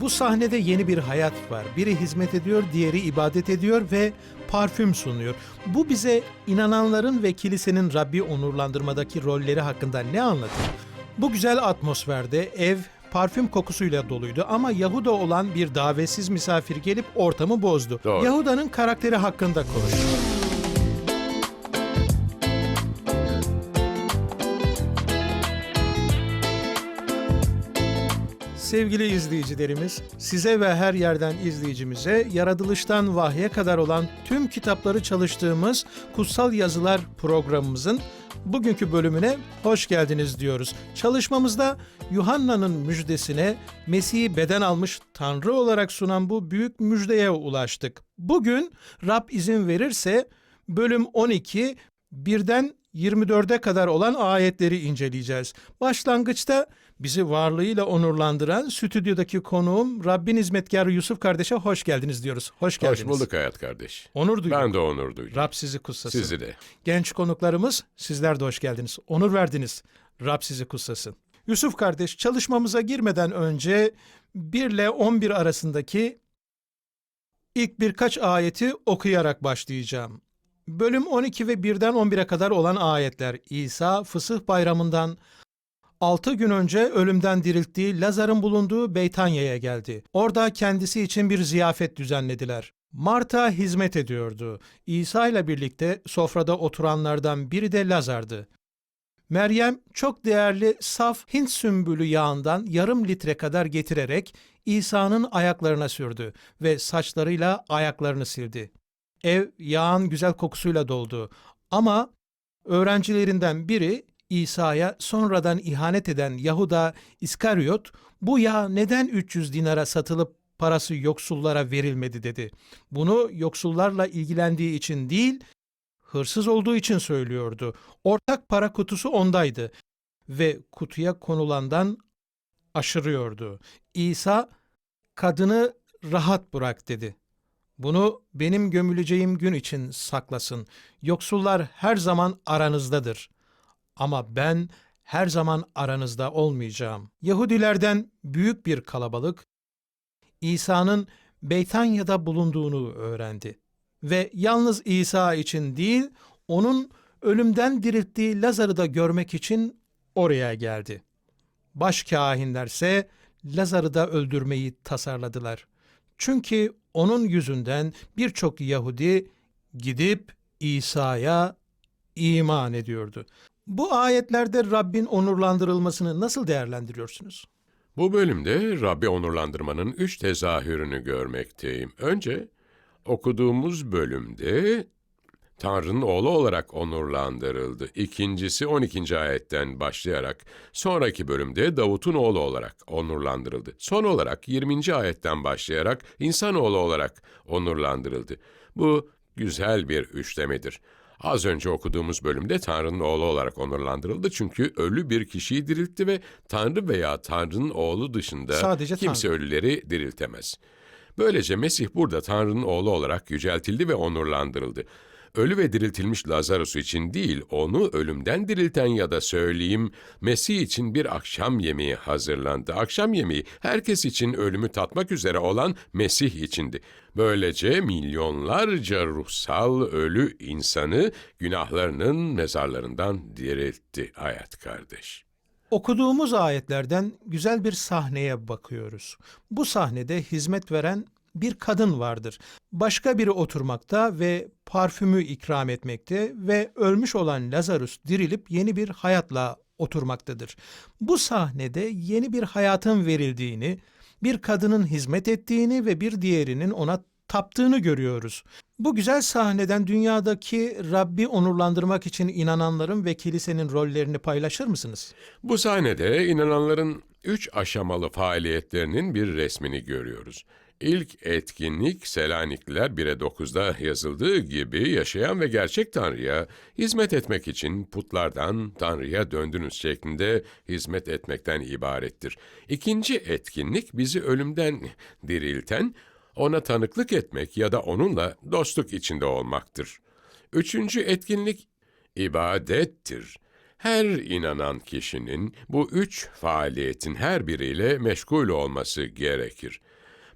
Bu sahnede yeni bir hayat var. Biri hizmet ediyor, diğeri ibadet ediyor ve parfüm sunuyor. Bu bize inananların ve kilisenin Rabbi onurlandırmadaki rolleri hakkında ne anlatır? Bu güzel atmosferde ev parfüm kokusuyla doluydu ama Yahuda olan bir davetsiz misafir gelip ortamı bozdu. Doğru. Yahuda'nın karakteri hakkında konuşuyor. Sevgili izleyicilerimiz, size ve her yerden izleyicimize yaratılıştan vahye kadar olan tüm kitapları çalıştığımız Kutsal Yazılar programımızın bugünkü bölümüne hoş geldiniz diyoruz. Çalışmamızda Yuhanna'nın müjdesine Mesih'i beden almış Tanrı olarak sunan bu büyük müjdeye ulaştık. Bugün Rab izin verirse bölüm 12 birden 24'e kadar olan ayetleri inceleyeceğiz. Başlangıçta bizi varlığıyla onurlandıran stüdyodaki konuğum Rabbin hizmetkarı Yusuf kardeşe hoş geldiniz diyoruz. Hoş geldiniz. Hoş bulduk hayat kardeş. Onur duyduk. Ben de onur duydum. Rab sizi kutsasın. Sizi de. Genç konuklarımız sizler de hoş geldiniz. Onur verdiniz. Rab sizi kutsasın. Yusuf kardeş çalışmamıza girmeden önce 1 ile 11 arasındaki ilk birkaç ayeti okuyarak başlayacağım. Bölüm 12 ve 1'den 11'e kadar olan ayetler İsa Fısıh Bayramı'ndan 6 gün önce ölümden dirilttiği Lazar'ın bulunduğu Beytanya'ya geldi. Orada kendisi için bir ziyafet düzenlediler. Marta hizmet ediyordu. İsa ile birlikte sofrada oturanlardan biri de Lazar'dı. Meryem çok değerli saf Hint sümbülü yağından yarım litre kadar getirerek İsa'nın ayaklarına sürdü ve saçlarıyla ayaklarını sildi. Ev yağın güzel kokusuyla doldu ama öğrencilerinden biri İsa'ya sonradan ihanet eden Yahuda İskaryot bu yağ neden 300 dinara satılıp parası yoksullara verilmedi dedi. Bunu yoksullarla ilgilendiği için değil, hırsız olduğu için söylüyordu. Ortak para kutusu ondaydı ve kutuya konulandan aşırıyordu. İsa kadını rahat bırak dedi. Bunu benim gömüleceğim gün için saklasın. Yoksullar her zaman aranızdadır. Ama ben her zaman aranızda olmayacağım. Yahudilerden büyük bir kalabalık İsa'nın Beytanya'da bulunduğunu öğrendi. Ve yalnız İsa için değil, onun ölümden dirilttiği Lazar'ı da görmek için oraya geldi. Başkahinlerse Lazar'ı da öldürmeyi tasarladılar. Çünkü onun yüzünden birçok Yahudi gidip İsa'ya iman ediyordu. Bu ayetlerde Rabbin onurlandırılmasını nasıl değerlendiriyorsunuz? Bu bölümde Rabbi onurlandırmanın üç tezahürünü görmekteyim. Önce okuduğumuz bölümde Tanrı'nın oğlu olarak onurlandırıldı. İkincisi 12. ayetten başlayarak sonraki bölümde Davut'un oğlu olarak onurlandırıldı. Son olarak 20. ayetten başlayarak insanoğlu olarak onurlandırıldı. Bu güzel bir üçlemedir. Az önce okuduğumuz bölümde Tanrı'nın oğlu olarak onurlandırıldı çünkü ölü bir kişiyi diriltti ve Tanrı veya Tanrı'nın oğlu dışında Sadece kimse Tanrı. ölüleri diriltemez. Böylece Mesih burada Tanrı'nın oğlu olarak yüceltildi ve onurlandırıldı. Ölü ve diriltilmiş Lazarus için değil, onu ölümden dirilten ya da söyleyeyim, Mesih için bir akşam yemeği hazırlandı. Akşam yemeği herkes için ölümü tatmak üzere olan Mesih içindi. Böylece milyonlarca ruhsal ölü insanı günahlarının mezarlarından diriltti hayat kardeş. Okuduğumuz ayetlerden güzel bir sahneye bakıyoruz. Bu sahnede hizmet veren bir kadın vardır. Başka biri oturmakta ve parfümü ikram etmekte ve ölmüş olan Lazarus dirilip yeni bir hayatla oturmaktadır. Bu sahnede yeni bir hayatın verildiğini, bir kadının hizmet ettiğini ve bir diğerinin ona taptığını görüyoruz. Bu güzel sahneden dünyadaki Rabbi onurlandırmak için inananların ve kilisenin rollerini paylaşır mısınız? Bu sahnede inananların üç aşamalı faaliyetlerinin bir resmini görüyoruz. İlk etkinlik Selanikliler 1'e 9'da yazıldığı gibi yaşayan ve gerçek Tanrı'ya hizmet etmek için putlardan Tanrı'ya döndünüz şeklinde hizmet etmekten ibarettir. İkinci etkinlik bizi ölümden dirilten, ona tanıklık etmek ya da onunla dostluk içinde olmaktır. Üçüncü etkinlik ibadettir. Her inanan kişinin bu üç faaliyetin her biriyle meşgul olması gerekir.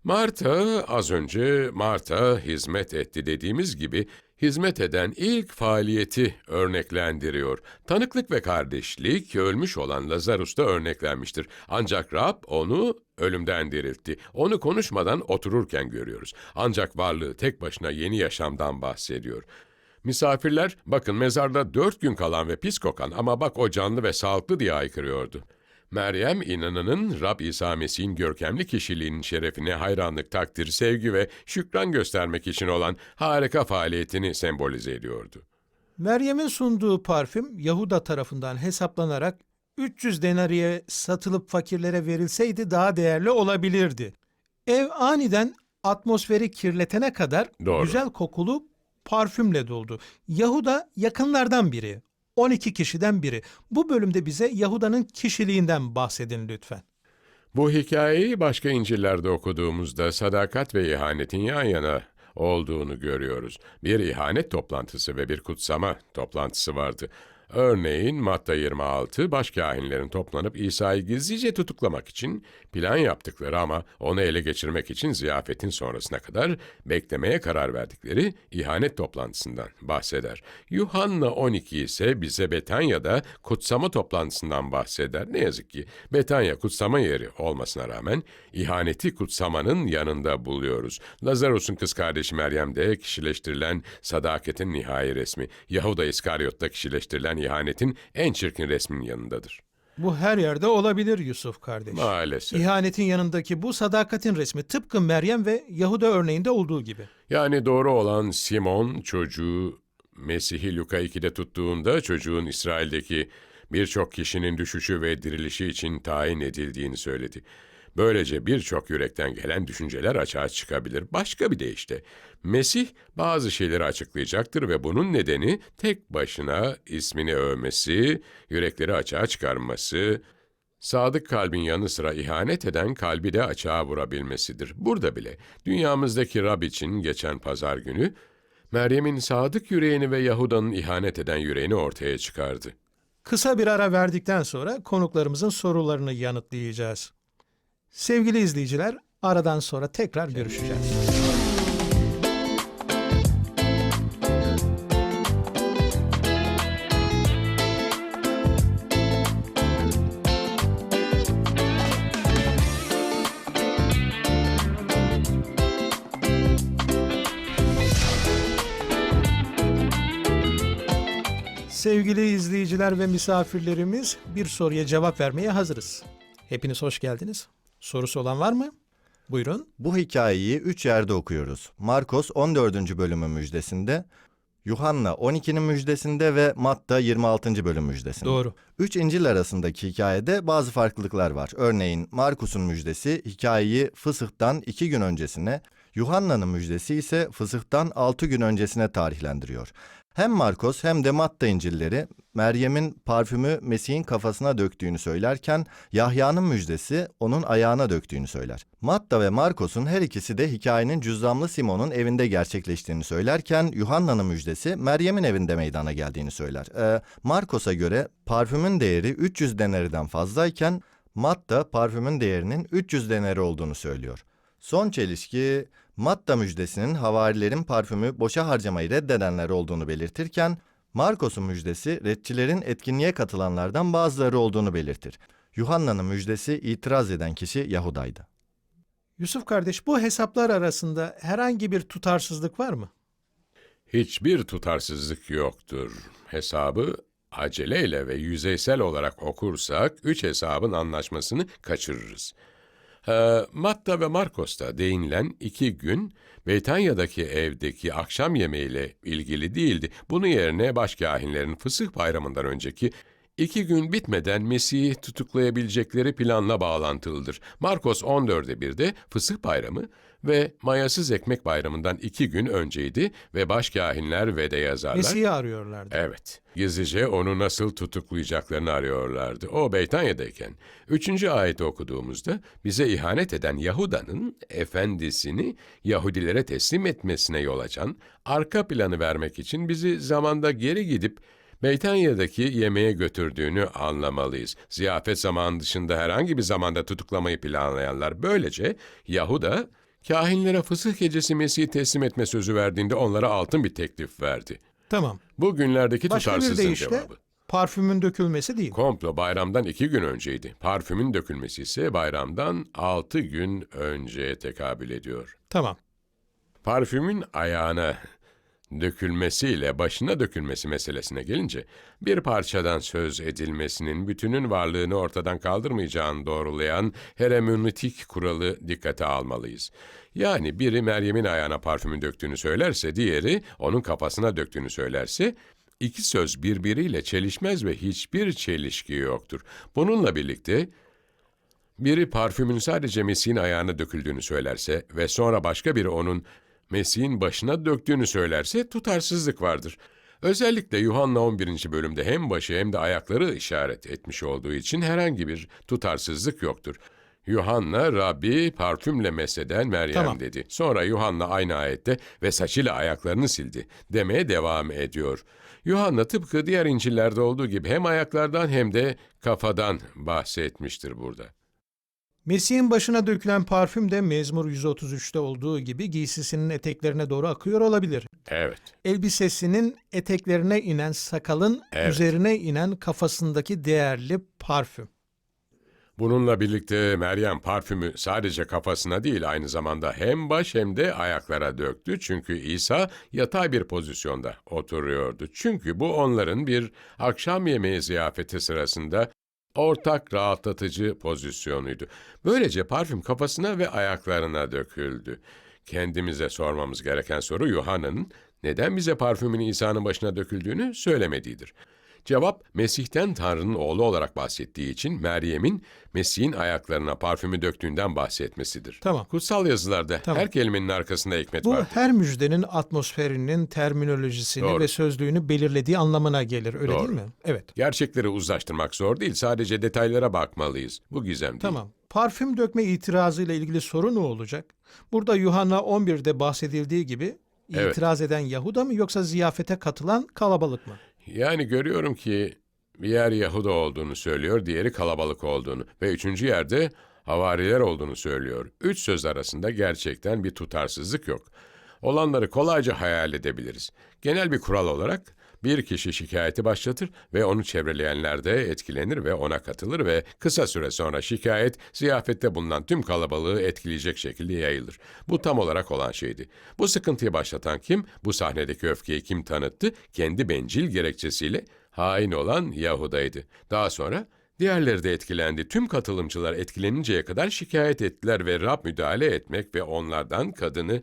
Marta az önce Marta hizmet etti dediğimiz gibi hizmet eden ilk faaliyeti örneklendiriyor. Tanıklık ve kardeşlik ölmüş olan Lazarus'ta örneklenmiştir. Ancak Rab onu ölümden diriltti. Onu konuşmadan otururken görüyoruz. Ancak varlığı tek başına yeni yaşamdan bahsediyor. Misafirler bakın mezarda dört gün kalan ve pis kokan ama bak o canlı ve sağlıklı diye haykırıyordu. Meryem inananın Rab İsa Mesih'in görkemli kişiliğinin şerefine hayranlık, takdir, sevgi ve şükran göstermek için olan harika faaliyetini sembolize ediyordu. Meryem'in sunduğu parfüm Yahuda tarafından hesaplanarak 300 denariye satılıp fakirlere verilseydi daha değerli olabilirdi. Ev aniden atmosferi kirletene kadar Doğru. güzel kokulu parfümle doldu. Yahuda yakınlardan biri. 12 kişiden biri. Bu bölümde bize Yahuda'nın kişiliğinden bahsedin lütfen. Bu hikayeyi başka İncil'lerde okuduğumuzda sadakat ve ihanetin yan yana olduğunu görüyoruz. Bir ihanet toplantısı ve bir kutsama toplantısı vardı. Örneğin Matta 26, başkâhinlerin toplanıp İsa'yı gizlice tutuklamak için plan yaptıkları ama onu ele geçirmek için ziyafetin sonrasına kadar beklemeye karar verdikleri ihanet toplantısından bahseder. Yuhanna 12 ise bize Betanya'da kutsama toplantısından bahseder. Ne yazık ki Betanya kutsama yeri olmasına rağmen ihaneti kutsamanın yanında buluyoruz. Lazarus'un kız kardeşi Meryem'de kişileştirilen sadaketin nihai resmi, Yahuda İskaryot'ta kişileştirilen ihanetin en çirkin resminin yanındadır. Bu her yerde olabilir Yusuf kardeş. Maalesef. İhanetin yanındaki bu sadakatin resmi tıpkı Meryem ve Yahuda örneğinde olduğu gibi. Yani doğru olan Simon çocuğu Mesih'i Luka 2'de tuttuğunda çocuğun İsrail'deki birçok kişinin düşüşü ve dirilişi için tayin edildiğini söyledi. Böylece birçok yürekten gelen düşünceler açığa çıkabilir. Başka bir deyişle Mesih bazı şeyleri açıklayacaktır ve bunun nedeni tek başına ismini övmesi, yürekleri açığa çıkarması, Sadık kalbin yanı sıra ihanet eden kalbi de açığa vurabilmesidir. Burada bile dünyamızdaki Rab için geçen pazar günü Meryem'in sadık yüreğini ve Yahuda'nın ihanet eden yüreğini ortaya çıkardı. Kısa bir ara verdikten sonra konuklarımızın sorularını yanıtlayacağız. Sevgili izleyiciler, aradan sonra tekrar görüşeceğiz. Sevgili izleyiciler ve misafirlerimiz bir soruya cevap vermeye hazırız. Hepiniz hoş geldiniz. Sorusu olan var mı? Buyurun. Bu hikayeyi üç yerde okuyoruz. Markos 14. bölümün müjdesinde, Yuhanna 12'nin müjdesinde ve Matta 26. bölüm müjdesinde. Doğru. Üç İncil arasındaki hikayede bazı farklılıklar var. Örneğin Markus'un müjdesi hikayeyi fısıhtan iki gün öncesine, Yuhanna'nın müjdesi ise fısıhtan altı gün öncesine tarihlendiriyor. Hem Markos hem de Matta İncilleri Meryem'in parfümü Mesih'in kafasına döktüğünü söylerken Yahya'nın müjdesi onun ayağına döktüğünü söyler. Matta ve Markos'un her ikisi de hikayenin cüzdanlı Simon'un evinde gerçekleştiğini söylerken Yuhanna'nın müjdesi Meryem'in evinde meydana geldiğini söyler. Ee, Markos'a göre parfümün değeri 300 denariden fazlayken Matta parfümün değerinin 300 denari olduğunu söylüyor. Son çelişki Matta müjdesinin havarilerin parfümü boşa harcamayı reddedenler olduğunu belirtirken Markos'un müjdesi redçilerin etkinliğe katılanlardan bazıları olduğunu belirtir. Yuhanna'nın müjdesi itiraz eden kişi Yahuda'ydı. Yusuf kardeş bu hesaplar arasında herhangi bir tutarsızlık var mı? Hiçbir tutarsızlık yoktur. Hesabı aceleyle ve yüzeysel olarak okursak üç hesabın anlaşmasını kaçırırız. Ee, Matta ve Markos'ta değinilen iki gün Beytanya'daki evdeki akşam yemeğiyle ilgili değildi. Bunun yerine başkahinlerin fısıh bayramından önceki iki gün bitmeden Mesih'i tutuklayabilecekleri planla bağlantılıdır. Markos 14'e 1'de fısıh bayramı ve mayasız ekmek bayramından iki gün önceydi ve başkahinler ve de yazarlar. Mesih'i arıyorlardı. Evet. Gizlice onu nasıl tutuklayacaklarını arıyorlardı. O Beytanya'dayken. Üçüncü ayeti okuduğumuzda bize ihanet eden Yahuda'nın efendisini Yahudilere teslim etmesine yol açan arka planı vermek için bizi zamanda geri gidip Beytanya'daki yemeğe götürdüğünü anlamalıyız. Ziyafet zamanı dışında herhangi bir zamanda tutuklamayı planlayanlar böylece Yahuda kahinlere fısıh gecesi Mesih'i teslim etme sözü verdiğinde onlara altın bir teklif verdi. Tamam. Bu günlerdeki Başka bir tutarsızlığın deyişle cevabı. parfümün dökülmesi değil. Komplo bayramdan iki gün önceydi. Parfümün dökülmesi ise bayramdan altı gün önceye tekabül ediyor. Tamam. Parfümün ayağına dökülmesiyle başına dökülmesi meselesine gelince bir parçadan söz edilmesinin bütünün varlığını ortadan kaldırmayacağını doğrulayan hermeneutik kuralı dikkate almalıyız. Yani biri Meryem'in ayağına parfümün döktüğünü söylerse, diğeri onun kafasına döktüğünü söylerse, iki söz birbiriyle çelişmez ve hiçbir çelişki yoktur. Bununla birlikte biri parfümün sadece Mesih'in ayağına döküldüğünü söylerse ve sonra başka biri onun Mesih'in başına döktüğünü söylerse tutarsızlık vardır. Özellikle Yuhanna 11. bölümde hem başı hem de ayakları işaret etmiş olduğu için herhangi bir tutarsızlık yoktur. Yuhanna, Rabbi parfümle meseden Meryem Tamam. dedi. Sonra Yuhanna aynı ayette ve saçıyla ayaklarını sildi demeye devam ediyor. Yuhanna tıpkı diğer İncil'lerde olduğu gibi hem ayaklardan hem de kafadan bahsetmiştir burada. Mesih'in başına dökülen parfüm de Mezmur 133'te olduğu gibi giysisinin eteklerine doğru akıyor olabilir. Evet. Elbisesinin eteklerine inen sakalın Evet. üzerine inen kafasındaki değerli parfüm. Bununla birlikte Meryem parfümü sadece kafasına değil aynı zamanda hem baş hem de ayaklara döktü. Çünkü İsa yatay bir pozisyonda oturuyordu. Çünkü bu onların bir akşam yemeği ziyafeti sırasında ortak rahatlatıcı pozisyonuydu. Böylece parfüm kafasına ve ayaklarına döküldü. Kendimize sormamız gereken soru Yuhanna'nın neden bize parfümün İsa'nın başına döküldüğünü söylemediğidir. Cevap, Mesih'ten Tanrı'nın oğlu olarak bahsettiği için Meryem'in Mesih'in ayaklarına parfümü döktüğünden bahsetmesidir. Tamam. Kutsal yazılarda Tamam. her kelimenin arkasında hikmet Bu vardır. her müjdenin atmosferinin terminolojisini Doğru. ve sözlüğünü belirlediği anlamına gelir. Öyle Doğru. değil mi? Evet. Gerçekleri uzlaştırmak zor değil, sadece detaylara bakmalıyız. Bu gizem değil. Tamam. Parfüm dökme itirazıyla ilgili soru ne olacak? Burada Yuhanna 11'de bahsedildiği gibi Evet. itiraz eden Yahuda mı yoksa ziyafete katılan kalabalık mı? Yani görüyorum ki bir yer Yahuda olduğunu söylüyor, diğeri kalabalık olduğunu ve üçüncü yerde havariler olduğunu söylüyor. Üç söz arasında gerçekten bir tutarsızlık yok. Olanları kolayca hayal edebiliriz. Genel bir kural olarak bir kişi şikayeti başlatır ve onu çevreleyenler de etkilenir ve ona katılır ve kısa süre sonra şikayet ziyafette bulunan tüm kalabalığı etkileyecek şekilde yayılır. Bu tam olarak olan şeydi. Bu sıkıntıyı başlatan kim? Bu sahnedeki öfkeyi kim tanıttı? Kendi bencil gerekçesiyle hain olan Yahuda'ydı. Daha sonra Diğerleri de etkilendi. Tüm katılımcılar etkileninceye kadar şikayet ettiler ve Rab müdahale etmek ve onlardan kadını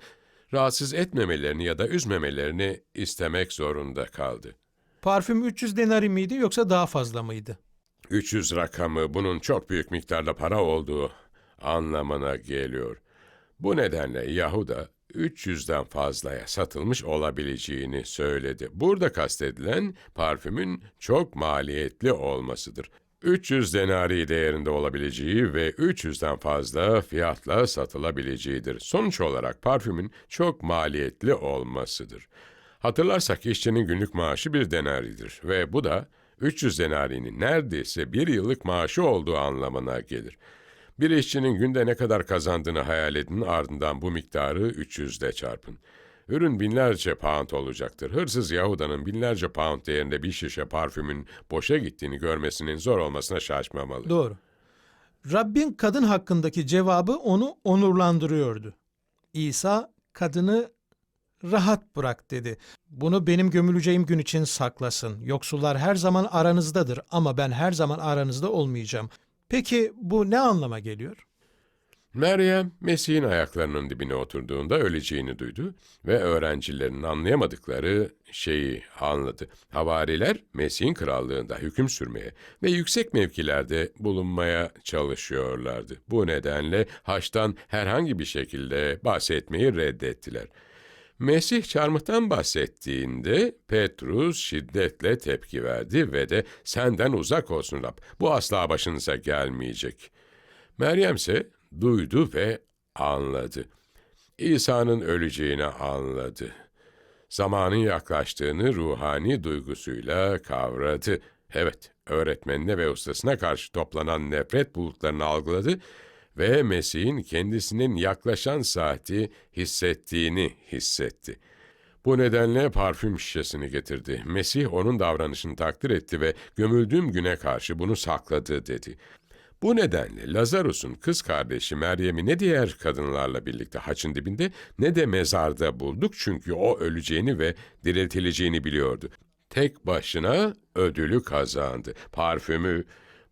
rahatsız etmemelerini ya da üzmemelerini istemek zorunda kaldı. Parfüm 300 denari miydi yoksa daha fazla mıydı? 300 rakamı bunun çok büyük miktarda para olduğu anlamına geliyor. Bu nedenle Yahuda 300'den fazlaya satılmış olabileceğini söyledi. Burada kastedilen parfümün çok maliyetli olmasıdır. 300 denari değerinde olabileceği ve 300'den fazla fiyatla satılabileceğidir. Sonuç olarak parfümün çok maliyetli olmasıdır. Hatırlarsak işçinin günlük maaşı bir denaridir ve bu da 300 denarinin neredeyse bir yıllık maaşı olduğu anlamına gelir. Bir işçinin günde ne kadar kazandığını hayal edin ardından bu miktarı 300 ile çarpın. Ürün binlerce pound olacaktır. Hırsız Yahuda'nın binlerce pound değerinde bir şişe parfümün boşa gittiğini görmesinin zor olmasına şaşmamalı. Doğru. Rabbin kadın hakkındaki cevabı onu onurlandırıyordu. İsa kadını rahat bırak dedi. Bunu benim gömüleceğim gün için saklasın. Yoksullar her zaman aranızdadır ama ben her zaman aranızda olmayacağım. Peki bu ne anlama geliyor? Meryem, Mesih'in ayaklarının dibine oturduğunda öleceğini duydu ve öğrencilerinin anlayamadıkları şeyi anladı. Havariler, Mesih'in krallığında hüküm sürmeye ve yüksek mevkilerde bulunmaya çalışıyorlardı. Bu nedenle haçtan herhangi bir şekilde bahsetmeyi reddettiler. Mesih çarmıhtan bahsettiğinde Petrus şiddetle tepki verdi ve de senden uzak olsun Rab, bu asla başınıza gelmeyecek. Meryem ise duydu ve anladı. İsa'nın öleceğini anladı. Zamanın yaklaştığını ruhani duygusuyla kavradı. Evet, öğretmenine ve ustasına karşı toplanan nefret bulutlarını algıladı ve Mesih'in kendisinin yaklaşan saati hissettiğini hissetti. Bu nedenle parfüm şişesini getirdi. Mesih onun davranışını takdir etti ve gömüldüğüm güne karşı bunu sakladı dedi. Bu nedenle Lazarus'un kız kardeşi Meryem'i ne diğer kadınlarla birlikte haçın dibinde ne de mezarda bulduk çünkü o öleceğini ve diriltileceğini biliyordu. Tek başına ödülü kazandı. Parfümü,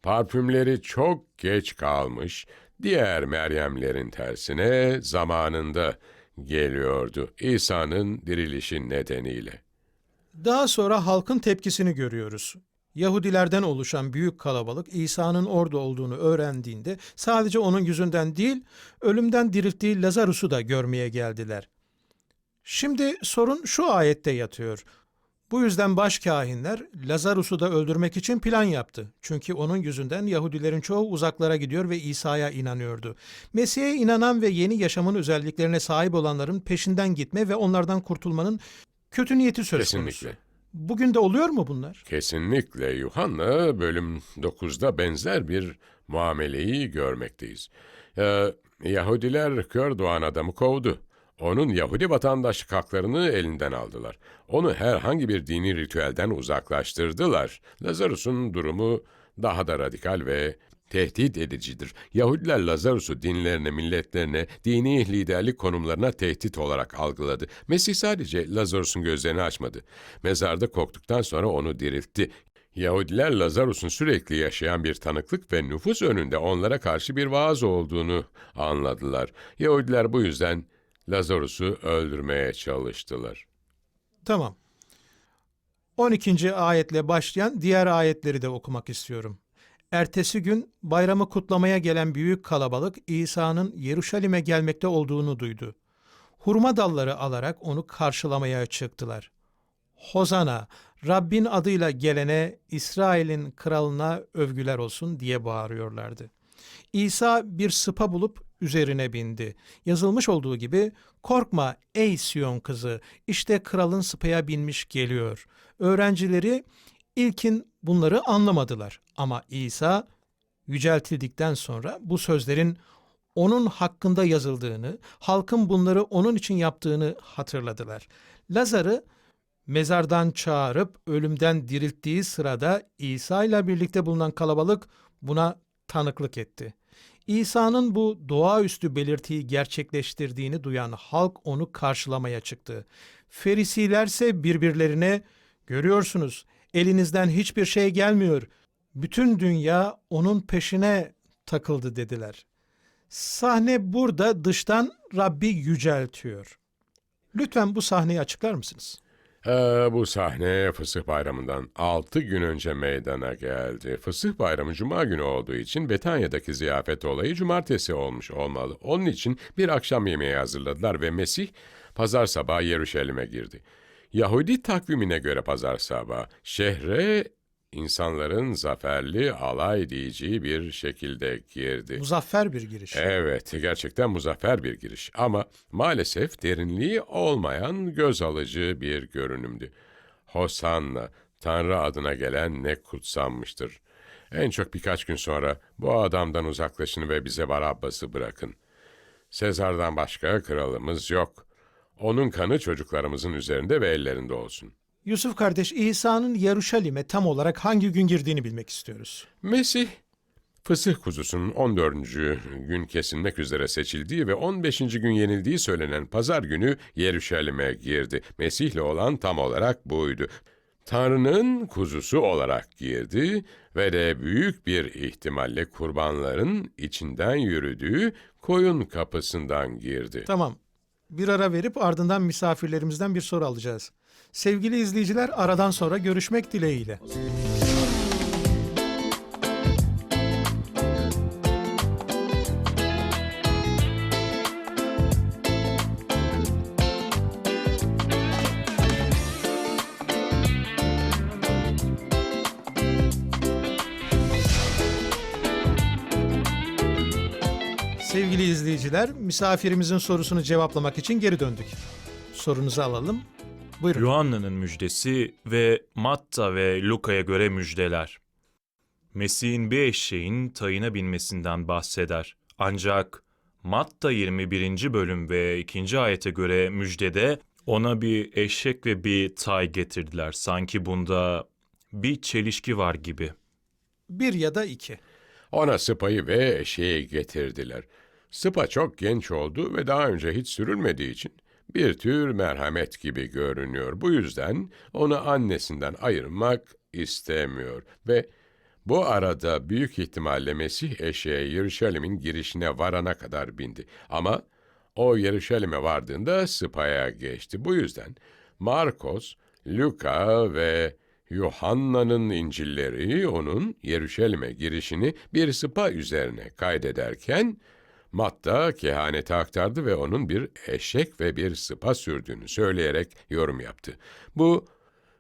parfümleri çok geç kalmış, diğer Meryemlerin tersine zamanında geliyordu İsa'nın dirilişi nedeniyle. Daha sonra halkın tepkisini görüyoruz. Yahudilerden oluşan büyük kalabalık İsa'nın orada olduğunu öğrendiğinde sadece onun yüzünden değil, ölümden dirilttiği Lazarus'u da görmeye geldiler. Şimdi sorun şu ayette yatıyor. Bu yüzden başkahinler Lazarus'u da öldürmek için plan yaptı. Çünkü onun yüzünden Yahudilerin çoğu uzaklara gidiyor ve İsa'ya inanıyordu. Mesih'e inanan ve yeni yaşamın özelliklerine sahip olanların peşinden gitme ve onlardan kurtulmanın kötü niyeti söz konusu. Kesinlikle. Bugün de oluyor mu bunlar? Kesinlikle Yuhanna bölüm 9'da benzer bir muameleyi görmekteyiz. Ee, Yahudiler kör doğan adamı kovdu. Onun Yahudi vatandaşlık haklarını elinden aldılar. Onu herhangi bir dini ritüelden uzaklaştırdılar. Lazarus'un durumu daha da radikal ve tehdit edicidir. Yahudiler Lazarus'u dinlerine, milletlerine, dini liderlik konumlarına tehdit olarak algıladı. Mesih sadece Lazarus'un gözlerini açmadı. Mezarda koktuktan sonra onu diriltti. Yahudiler Lazarus'un sürekli yaşayan bir tanıklık ve nüfus önünde onlara karşı bir vaaz olduğunu anladılar. Yahudiler bu yüzden Lazarus'u öldürmeye çalıştılar. Tamam. 12. ayetle başlayan diğer ayetleri de okumak istiyorum. Ertesi gün bayramı kutlamaya gelen büyük kalabalık İsa'nın Yeruşalim'e gelmekte olduğunu duydu. Hurma dalları alarak onu karşılamaya çıktılar. Hozana, Rabbin adıyla gelene, İsrail'in kralına övgüler olsun diye bağırıyorlardı. İsa bir sıpa bulup üzerine bindi. Yazılmış olduğu gibi, korkma ey Siyon kızı, işte kralın sıpaya binmiş geliyor. Öğrencileri ilkin bunları anlamadılar ama İsa yüceltildikten sonra bu sözlerin onun hakkında yazıldığını, halkın bunları onun için yaptığını hatırladılar. Lazar'ı mezardan çağırıp ölümden dirilttiği sırada İsa ile birlikte bulunan kalabalık buna tanıklık etti. İsa'nın bu doğaüstü belirtiyi gerçekleştirdiğini duyan halk onu karşılamaya çıktı. Ferisilerse birbirlerine görüyorsunuz elinizden hiçbir şey gelmiyor. Bütün dünya onun peşine takıldı dediler. Sahne burada dıştan Rabbi yüceltiyor. Lütfen bu sahneyi açıklar mısınız? Ee, bu sahne Fısıh Bayramı'ndan 6 gün önce meydana geldi. Fısıh Bayramı Cuma günü olduğu için Betanya'daki ziyafet olayı Cumartesi olmuş olmalı. Onun için bir akşam yemeği hazırladılar ve Mesih pazar sabahı Yeruşalim'e girdi. Yahudi takvimine göre pazar sabahı şehre insanların zaferli alay diyeceği bir şekilde girdi. Muzaffer bir giriş. Evet, gerçekten muzaffer bir giriş ama maalesef derinliği olmayan göz alıcı bir görünümdü. Hosanna, Tanrı adına gelen ne kutsanmıştır. En çok birkaç gün sonra bu adamdan uzaklaşın ve bize Barabbas'ı bırakın. Sezar'dan başka kralımız yok. Onun kanı çocuklarımızın üzerinde ve ellerinde olsun. Yusuf kardeş İsa'nın Yeruşalim'e tam olarak hangi gün girdiğini bilmek istiyoruz. Mesih Fısıh kuzusunun 14. gün kesilmek üzere seçildiği ve 15. gün yenildiği söylenen pazar günü Yeruşalim'e girdi. Mesih'le olan tam olarak buydu. Tanrı'nın kuzusu olarak girdi ve de büyük bir ihtimalle kurbanların içinden yürüdüğü koyun kapısından girdi. Tamam. Bir ara verip ardından misafirlerimizden bir soru alacağız. Sevgili izleyiciler aradan sonra görüşmek dileğiyle. Sevgili izleyiciler, misafirimizin sorusunu cevaplamak için geri döndük. Sorunuzu alalım. Buyurun. Yuhanna'nın müjdesi ve Matta ve Luka'ya göre müjdeler. Mesih'in bir eşeğin tayına binmesinden bahseder. Ancak Matta 21. bölüm ve 2. ayete göre müjdede ona bir eşek ve bir tay getirdiler. Sanki bunda bir çelişki var gibi. Bir ya da iki. Ona sıpayı ve eşeği getirdiler. Sıpa çok genç oldu ve daha önce hiç sürülmediği için bir tür merhamet gibi görünüyor. Bu yüzden onu annesinden ayırmak istemiyor ve bu arada büyük ihtimalle Mesih eşeğe Yeruşalim'in girişine varana kadar bindi. Ama o Yeruşalim'e vardığında Sıpa'ya geçti. Bu yüzden Markos, Luka ve Yuhanna'nın İncilleri onun Yeruşalim'e girişini bir sıpa üzerine kaydederken Matta kehanete aktardı ve onun bir eşek ve bir sıpa sürdüğünü söyleyerek yorum yaptı. Bu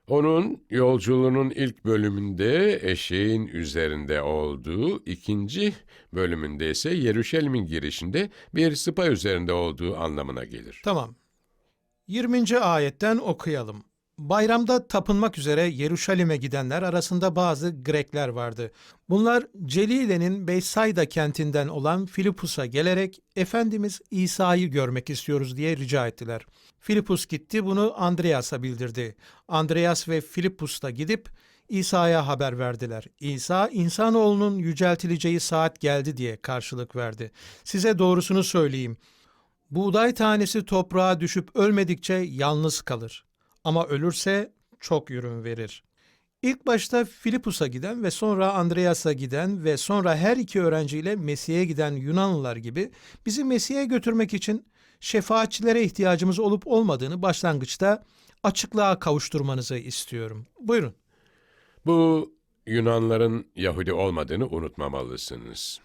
onun yolculuğunun ilk bölümünde eşeğin üzerinde olduğu, ikinci bölümünde ise Yeruşalim'in girişinde bir sıpa üzerinde olduğu anlamına gelir. Tamam. 20. ayetten okuyalım. Bayramda tapınmak üzere Yeruşalim'e gidenler arasında bazı Grekler vardı. Bunlar Celile'nin Beysayda kentinden olan Filipus'a gelerek Efendimiz İsa'yı görmek istiyoruz diye rica ettiler. Filipus gitti bunu Andreas'a bildirdi. Andreas ve Filipus da gidip İsa'ya haber verdiler. İsa, insanoğlunun yüceltileceği saat geldi diye karşılık verdi. Size doğrusunu söyleyeyim. Buğday tanesi toprağa düşüp ölmedikçe yalnız kalır. Ama ölürse çok ürün verir. İlk başta Filipus'a giden ve sonra Andreas'a giden ve sonra her iki öğrenciyle Mesih'e giden Yunanlılar gibi bizi Mesih'e götürmek için şefaatçilere ihtiyacımız olup olmadığını başlangıçta açıklığa kavuşturmanızı istiyorum. Buyurun. Bu Yunanların Yahudi olmadığını unutmamalısınız.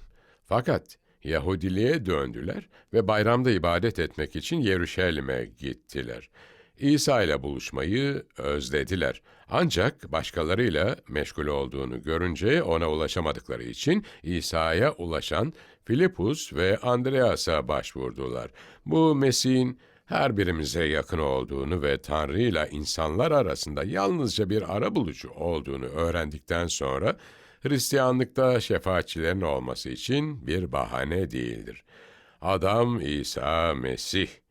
Fakat Yahudiliğe döndüler ve bayramda ibadet etmek için Yeruşalim'e gittiler. İsa ile buluşmayı özlediler. Ancak başkalarıyla meşgul olduğunu görünce ona ulaşamadıkları için İsa'ya ulaşan Filipus ve Andreas'a başvurdular. Bu Mesih'in her birimize yakın olduğunu ve Tanrı ile insanlar arasında yalnızca bir arabulucu olduğunu öğrendikten sonra Hristiyanlıkta şefaatçilerin olması için bir bahane değildir. Adam İsa Mesih.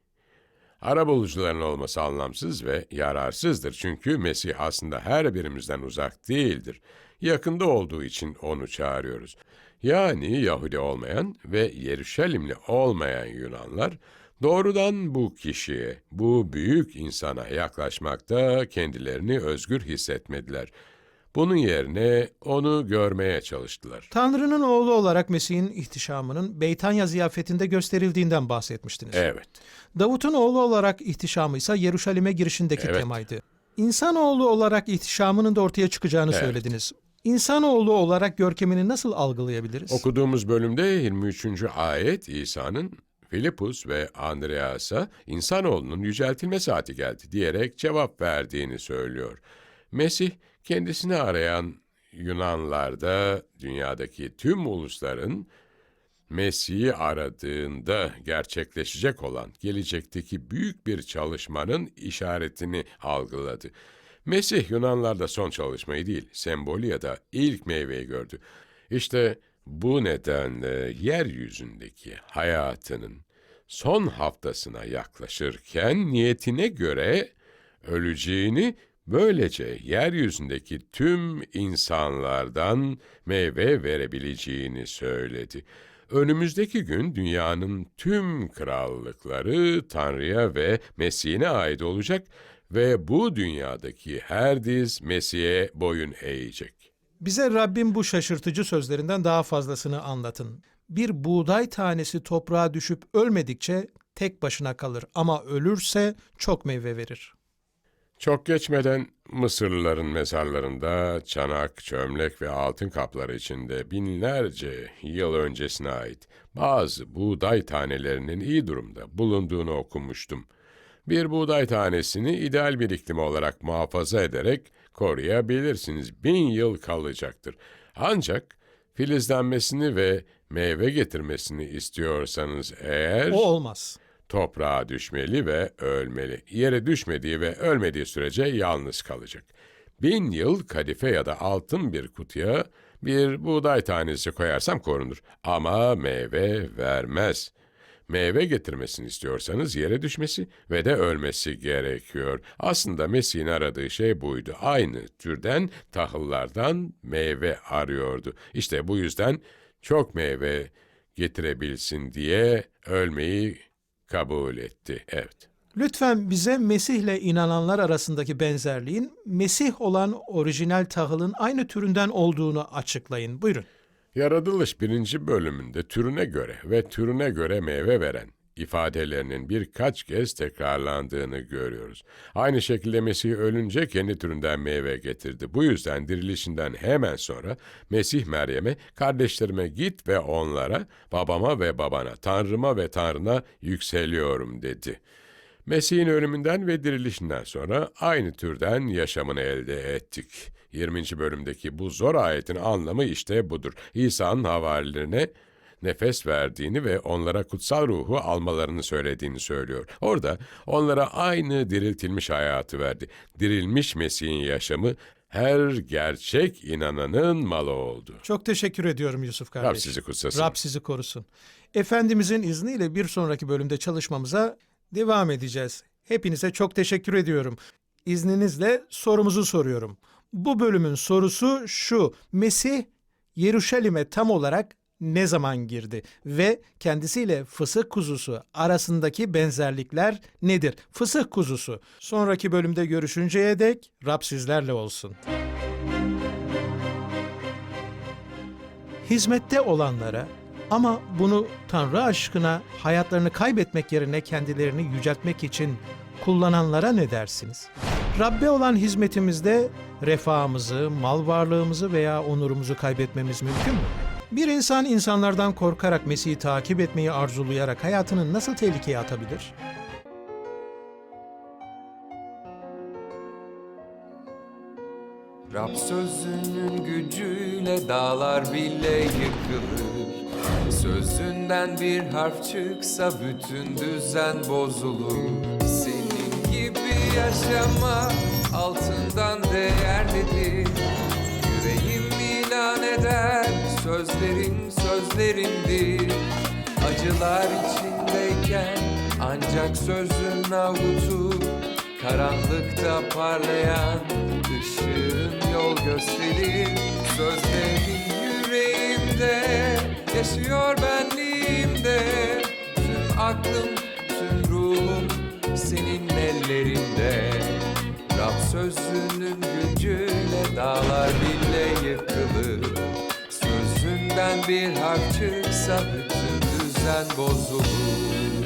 Arabulucuların olması anlamsız ve yararsızdır çünkü Mesih aslında her birimizden uzak değildir. Yakında olduğu için onu çağırıyoruz. Yani Yahudi olmayan ve Yeruşalimli olmayan Yunanlar doğrudan bu kişiye, bu büyük insana yaklaşmakta kendilerini özgür hissetmediler. Bunun yerine onu görmeye çalıştılar. Tanrı'nın oğlu olarak Mesih'in ihtişamının Beytanya ziyafetinde gösterildiğinden bahsetmiştiniz. Evet. Davut'un oğlu olarak ihtişamı ise Yeruşalim'e girişindeki Evet. temaydı. İnsanoğlu olarak ihtişamının da ortaya çıkacağını Evet. söylediniz. İnsanoğlu olarak görkemini nasıl algılayabiliriz? Okuduğumuz bölümde 23. ayet İsa'nın Filipus ve Andreas'a insanoğlunun yüceltilme saati geldi diyerek cevap verdiğini söylüyor. Mesih kendisini arayan Yunanlarda dünyadaki tüm ulusların Mesih'i aradığında gerçekleşecek olan gelecekteki büyük bir çalışmanın işaretini algıladı. Mesih Yunanlarda son çalışmayı değil, sembolü da ilk meyveyi gördü. İşte bu nedenle yeryüzündeki hayatının son haftasına yaklaşırken niyetine göre öleceğini Böylece yeryüzündeki tüm insanlardan meyve verebileceğini söyledi. Önümüzdeki gün dünyanın tüm krallıkları Tanrı'ya ve Mesih'ine ait olacak ve bu dünyadaki her diz Mesih'e boyun eğecek. Bize Rabbim bu şaşırtıcı sözlerinden daha fazlasını anlatın. Bir buğday tanesi toprağa düşüp ölmedikçe tek başına kalır ama ölürse çok meyve verir. Çok geçmeden Mısırlıların mezarlarında çanak, çömlek ve altın kapları içinde binlerce yıl öncesine ait bazı buğday tanelerinin iyi durumda bulunduğunu okumuştum. Bir buğday tanesini ideal bir iklim olarak muhafaza ederek koruyabilirsiniz. Bin yıl kalacaktır. Ancak filizlenmesini ve meyve getirmesini istiyorsanız eğer O olmaz. Toprağa düşmeli ve ölmeli. Yere düşmediği ve ölmediği sürece yalnız kalacak. Bin yıl kadife ya da altın bir kutuya bir buğday tanesi koyarsam korunur. Ama meyve vermez. Meyve getirmesini istiyorsanız yere düşmesi ve de ölmesi gerekiyor. Aslında Mesih'in aradığı şey buydu. Aynı türden tahıllardan meyve arıyordu. İşte bu yüzden çok meyve getirebilsin diye ölmeyi kabul etti. Evet. Lütfen bize Mesih'le inananlar arasındaki benzerliğin Mesih olan orijinal tahılın aynı türünden olduğunu açıklayın. Buyurun. Yaratılış birinci bölümünde türüne göre ve türüne göre meyve veren ifadelerinin birkaç kez tekrarlandığını görüyoruz. Aynı şekilde Mesih ölünce kendi türünden meyve getirdi. Bu yüzden dirilişinden hemen sonra Mesih Meryem'e kardeşlerime git ve onlara babama ve babana, tanrıma ve tanrına yükseliyorum dedi. Mesih'in ölümünden ve dirilişinden sonra aynı türden yaşamını elde ettik. 20. bölümdeki bu zor ayetin anlamı işte budur. İsa'nın havarilerine nefes verdiğini ve onlara kutsal ruhu almalarını söylediğini söylüyor. Orada onlara aynı diriltilmiş hayatı verdi. Dirilmiş Mesih'in yaşamı her gerçek inananın malı oldu. Çok teşekkür ediyorum Yusuf kardeş. Rab sizi kutsasın. Rab sizi korusun. Efendimizin izniyle bir sonraki bölümde çalışmamıza devam edeceğiz. Hepinize çok teşekkür ediyorum. İzninizle sorumuzu soruyorum. Bu bölümün sorusu şu. Mesih Yeruşalim'e tam olarak ne zaman girdi ve kendisiyle fısık kuzusu arasındaki benzerlikler nedir? Fısık kuzusu. Sonraki bölümde görüşünceye dek Rab sizlerle olsun. hizmette olanlara ama bunu Tanrı aşkına hayatlarını kaybetmek yerine kendilerini yüceltmek için kullananlara ne dersiniz? Rabbe olan hizmetimizde refahımızı, mal varlığımızı veya onurumuzu kaybetmemiz mümkün mü? Bir insan insanlardan korkarak Mesih'i takip etmeyi arzulayarak hayatını nasıl tehlikeye atabilir? Rab sözünün gücüyle dağlar bile yıkılır. Sözünden bir harf çıksa bütün düzen bozulur. Senin gibi yaşama altından değerlidir. Yüreğim ilan eder sözlerin sözlerindir Acılar içindeyken ancak sözün avutur Karanlıkta parlayan ışığın yol gösterir Sözlerin yüreğimde yaşıyor benliğimde. Tüm aklım, tüm ruhum senin ellerinde. Rab sözünün gücüyle dağlar bile yıkılır Sözünden bir harf çıksa bütün düzen bozulur